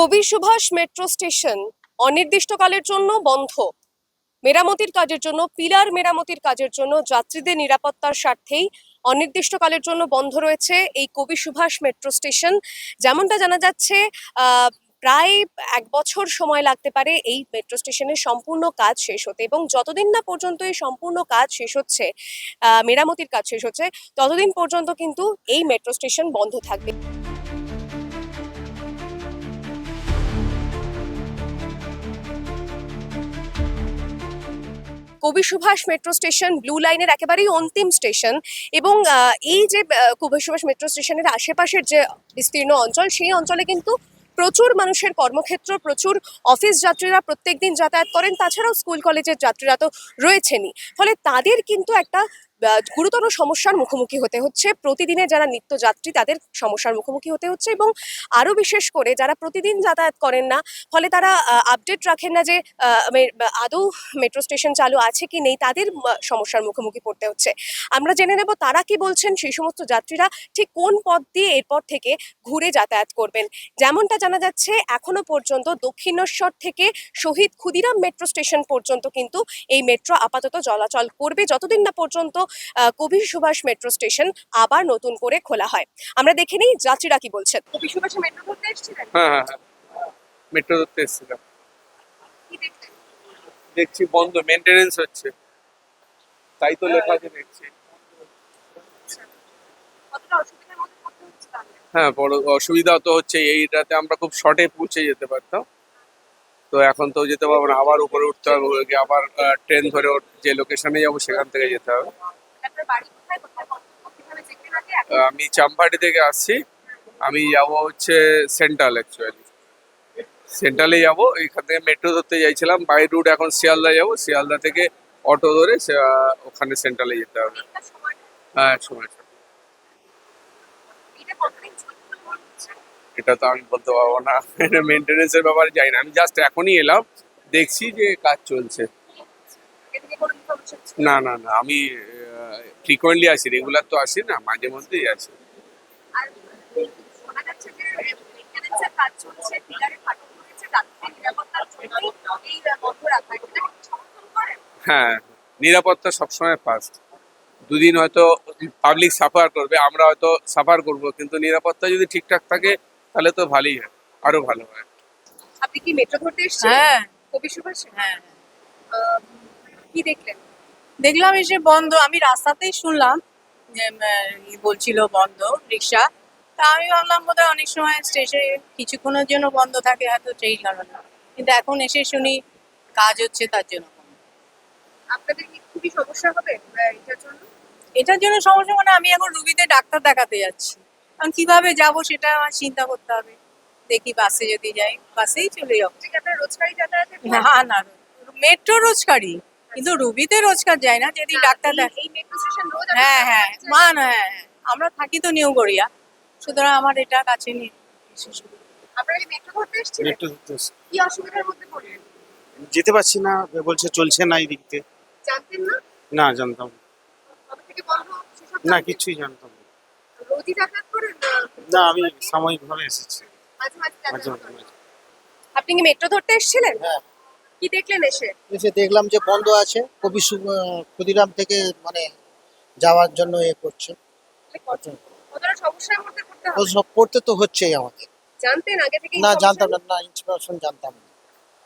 কবি Subhash metro station অনির্দিষ্টকালের জন্য বন্ধ। মেরামতির কাজের জন্য, পিলার মেরামতির কাজের জন্য যাত্রীদের নিরাপত্তার স্বার্থেই অনির্দিষ্টকালের জন্য বন্ধ রয়েছে এই কবি সুভাষ মেট্রো স্টেশন। যেমনটা জানা যাচ্ছে প্রায় এক বছর সময় লাগতে পারে এই মেট্রো স্টেশনের সম্পূর্ণ কাজ শেষ হতে এবং যতদিন না পর্যন্ত এই সম্পূর্ণ কাজ শেষ হচ্ছে মেরামতির কাজ শেষ হচ্ছে, ততদিন পর্যন্ত কিন্তু এই মেট্রো স্টেশন বন্ধ থাকবে। কবি সুভাষ মেট্রো স্টেশন ব্লু লাইনের একেবারেই অন্তিম স্টেশন এবং এই যে কবি সুভাষ মেট্রো স্টেশনের আশেপাশের যে বিস্তীর্ণ অঞ্চল, সেই অঞ্চলে কিন্তু প্রচুর মানুষের কর্মক্ষেত্র, প্রচুর অফিস যাত্রীরা প্রত্যেকদিন যাতায়াত করেন। তাছাড়াও স্কুল কলেজের যাত্রীরা তো রয়েছেনই। ফলে তাদের কিন্তু একটা গুরুতর সমস্যার মুখোমুখি হতে হচ্ছে। প্রতিদিনে যারা নিত্যযাত্রী, তাদের সমস্যার মুখোমুখি হতে হচ্ছে এবং আরও বিশেষ করে যারা প্রতিদিন যাতায়াত করেন না, ফলে তারা আপডেট রাখেন না যে আদৌ মেট্রো স্টেশন চালু আছে কি নেই, তাদের সমস্যার মুখোমুখি পড়তে হচ্ছে। আমরা জেনে নেব তারা কি বলছেন, সেই সমস্ত যাত্রীরা ঠিক কোন পথ দিয়ে এরপর থেকে ঘুরে যাতায়াত করবেন। যেমনটা জানা যাচ্ছে, এখনও পর্যন্ত দক্ষিণেশ্বর থেকে শহীদ ক্ষুদিরাম মেট্রো স্টেশন পর্যন্ত কিন্তু এই মেট্রো আপাতত চলাচল করবে। যতদিন না পর্যন্ত আহ, কবি সুভাষ মেট্রো স্টেশন আবার নতুন করে খোলা হয়। আমরা দেখে নিই যাত্রীরা কি বলছেন? কবি সুভাষ মেট্রো ধরতে এসেছিলেন? হ্যাঁ হ্যাঁ হ্যাঁ। মেট্রো ধরতে এসেছিলাম। দেখছি বন্ধ মেনটেনেন্স হচ্ছে। তাই তো লেখা আছে দেখছি। হ্যাঁ বড় অসুবিধা তো হচ্ছে এইটাতে আমরা খুব শর্টে পৌঁছে যেতে পারতাম। তো এখন তো যেতে পারব না আবার উপরে উঠতে হবে আবার ট্রেন ধরে যে লোকেশনে যাব সেখান থেকে যেতে হবে। আমি চাম্পাহাটি থেকে আসছি। আমি যাব হচ্ছে সেন্ট্রাল অ্যাকচুয়ালি সেন্ট্রালে যাব। এখান থেকে মেট্রো ধরতে চাইছিলাম বাই রুট এখন শিয়ালদা যাব। শিয়ালদা থেকে অটো ধরে ওখানে সেন্ট্রালে যেতে হবে। হ্যাঁ সময়। এটা তো আমি বলতে পারব না। এটা মেনটেনেন্সের ব্যাপারে যাই না। আমি জাস্ট এখনই এলাম। দেখছি যে কাজ চলছে? না না না। আমি ফ্রিকোয়েন্টলি আসি রেগুলার তো আসি না মাঝে মধ্যেই আসি? হ্যাঁ নিরাপত্তা সবসময় ফার্স্ট দুদিন হয়তো পাবলিক সাফার করবে আমরা হয়তো সাফার করব কিন্তু নিরাপত্তা যদি ঠিকঠাক থাকে তাহলে তো ভালোই হয় আরও ভালো হয়। আপনি কি মেট্রো ধরতে এসেছেন হ্যাঁ। কবি সুভাষে? হ্যাঁ। কি দেখলেন? দেখলাম এসে বন্ধ আমি রাস্তাতেই শুনলাম যে বলছিল বন্ধ রিক্সা তা আমি ভাবলাম বোধহয় অনেক সময় স্টেশনে কিছুক্ষণের জন্য বন্ধ থাকে হয়তো ট্রেন কারণে কিন্তু এখন এসে শুনি কাজ হচ্ছে তার জন্য আপনাদের কি খুবই সমস্যা হবে এটার জন্য এটার জন্য সমস্যা মানে আমি এখন রুগীতে ডাক্তার দেখাতে যাচ্ছি কারণ কীভাবে যাব সেটা আমার চিন্তা করতে হবে দেখি বাসে যদি যাই বাসেই চলে যাব ঠিক আপনার রোজগারি যাতায়াতে না না মেট্রো রোজকারই কিন্তু রুবিতে রোজকার যায় না যদি ডাক্তার হ্যাঁ হ্যাঁ মান হ্যাঁ হ্যাঁ। আমরা থাকি তো নিউ গড়িয়া সুতরাং আমার এটা কাছে পড়লেন? যেতে পারছি না বলছে চলছে না এই দিক থেকে না জানতাম না। কিছুই জানতাম না। আমি সাময়িকভাবে এসেছি। আপনি কি মেট্রো ধরতে এসেছিলেন? হ্যাঁ। কি দেখলেন এসে? এসে দেখলাম যে বন্ধ আছে কবি ক্ষুদিরাম থেকে মানে যাওয়ার জন্য এ করছে। কতটা সমস্যার মধ্যে পড়তে হবে? সব করতে তো হচ্ছেই আমাদের। জানতেন আগে থেকে না জানতাম না না ইনফরমেশন জানতাম না।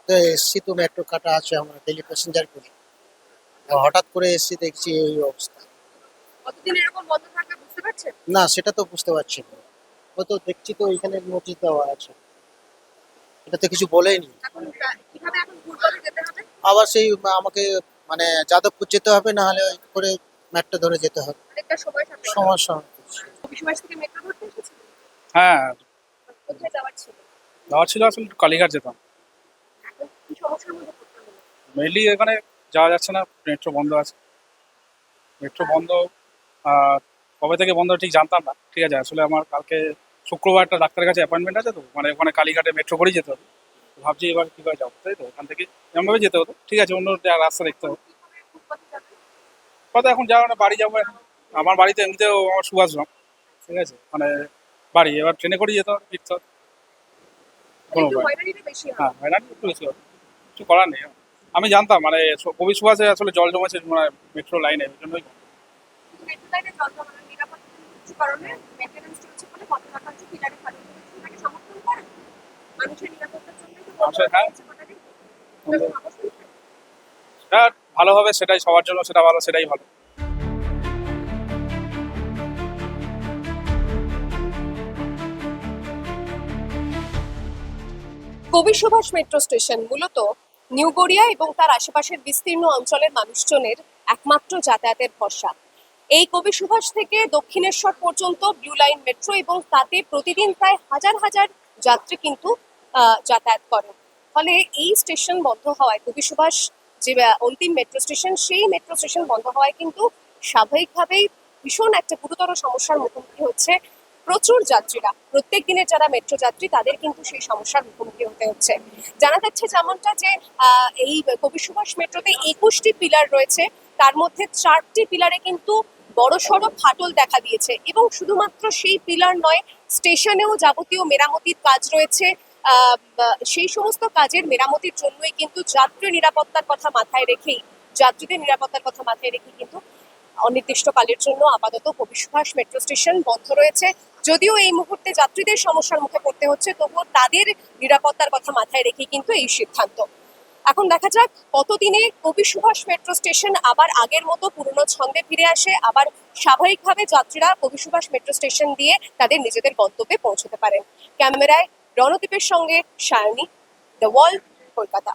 তো এসছি তো মেট্রো কাটা আছে আমরা ডেলি প্যাসেঞ্জার করি। হঠাৎ করে এসছি দেখছি এই অবস্থা। কতদিন এরকম বন্ধ থাকবে বুঝতে পারছেন? না সেটা তো বুঝতে পারছি না। ও তো দেখছি তো এখানে নোটিশ দেওয়া আছে। এটা তো কিছু বলেনি আবার সেই আমাকে মানে যাদবপুর যেতে হবে না হলে করে মেট্রো ধরে যেতে হবে। সময় সমস্যা হ্যাঁ। যাওয়ার ছিল? আসলে কালীঘাট যেতাম। মেনলি এখানে যাওয়া যাচ্ছে না মেট্রো বন্ধ আছে। মেট্রো বন্ধ আর কবে থেকে বন্ধ ঠিক জানতাম না। ঠিক আছে আসলে আমার কালকে শুক্রবার একটা ডাক্তারের কাছে অ্যাপয়েন্টমেন্ট আছে তো? মানে ওখানে কালীঘাটে মেট্রো করেই যেতে হবে। ভাবছি এবার কীভাবে যাব তাই তো? ওখান থেকে এমনভাবে যেতে হতো। ঠিক আছে অন্য রাস্তা দেখতে হবে। কথা এখন যাওয়া না বাড়ি যাব এখন। আমার বাড়িতে এমনিতেও আমার সুভাষগ্রাম। ঠিক আছে মানে বাড়ি। এবার ট্রেনে করেই যেতে হবে ফিরতে হবে। কোনো হয় হ্যাঁ হয়রানি একটু বেশি হবে। কিছু করার নেই। আমি জানতাম মানে কবি সুভাষে আসলে জল জমেছে মানে মেট্রো লাইনে ওই জন্যই কিছু কারণে চলছে বলে কত পিলারে খালি। সেটাকে সমর্থন করেন মানুষের নিরাপত্তার জন্য হ্যাঁ। সেটা ভালো হবে সেটাই সবার জন্য সেটা ভালো সেটাই ভালো। কবি সুভাষ মেট্রো স্টেশন মূলত নিউ গড়িয়া এবং তার আশেপাশের বিস্তীর্ণ অঞ্চলের মানুষজনের একমাত্র যাতায়াতের ভরসা। এই কবি সুভাষ থেকে দক্ষিণেশ্বর পর্যন্ত ব্লু লাইন মেট্রো এবং তাতে প্রতিদিন প্রায় হাজার হাজার যাত্রী কিন্তু যাতায়াত করেন ফলে এই স্টেশন বন্ধ হওয়ায়, কবি সুভাষ যে অন্তিম মেট্রো স্টেশন, সেই মেট্রো স্টেশন বন্ধ হওয়ায় কিন্তু স্বাভাবিকভাবেই ভীষণ একটা গুরুতর সমস্যার মুখোমুখি হচ্ছে প্রচুর যাত্রীরা। প্রত্যেক দিনের যারা মেট্রো যাত্রী, তাদের কিন্তু সেই সমস্যার মুখোমুখি হতে হচ্ছে। জানা যাচ্ছে যেমনটা যে এই কবি সুভাষ মেট্রোতে একুশটি পিলার রয়েছে। তার মধ্যে চারটি পিলারে কিন্তু বড় সড়ো ফাটল দেখা দিয়েছে এবং শুধুমাত্র সেই পিলার নয়, স্টেশনেও যাবতীয় মেরামতির কাজ রয়েছে। সেই সমস্ত কাজের মেরামতির জন্যই কিন্তু যাত্রী নিরাপত্তার কথা মাথায় রেখেই, যাত্রীদের নিরাপত্তার কথা মাথায় রেখে কিন্তু অনির্দিষ্টকালের জন্য আপাতত কবি সুভাষ মেট্রো স্টেশন বন্ধ রয়েছে। যদিও এই মুহূর্তে যাত্রীদের সমস্যার মুখে পড়তে হচ্ছে, তবুও তাদের নিরাপত্তার কথা মাথায় রেখে কিন্তু এই সিদ্ধান্ত। এখন দেখা যাক, কতদিনে কবি সুভাষ মেট্রো স্টেশন আবার আগের মতো পুরনো ছন্দে ফিরে আসে। আবার স্বাভাবিকভাবে যাত্রীরা কবি সুভাষ মেট্রো স্টেশন দিয়ে তাদের নিজেদের গন্তব্যে পৌঁছতে পারেন। ক্যামেরায় রণদ্বীপের সঙ্গে সায়নী দ্য ওয়ার্ল্ড কলকাতা।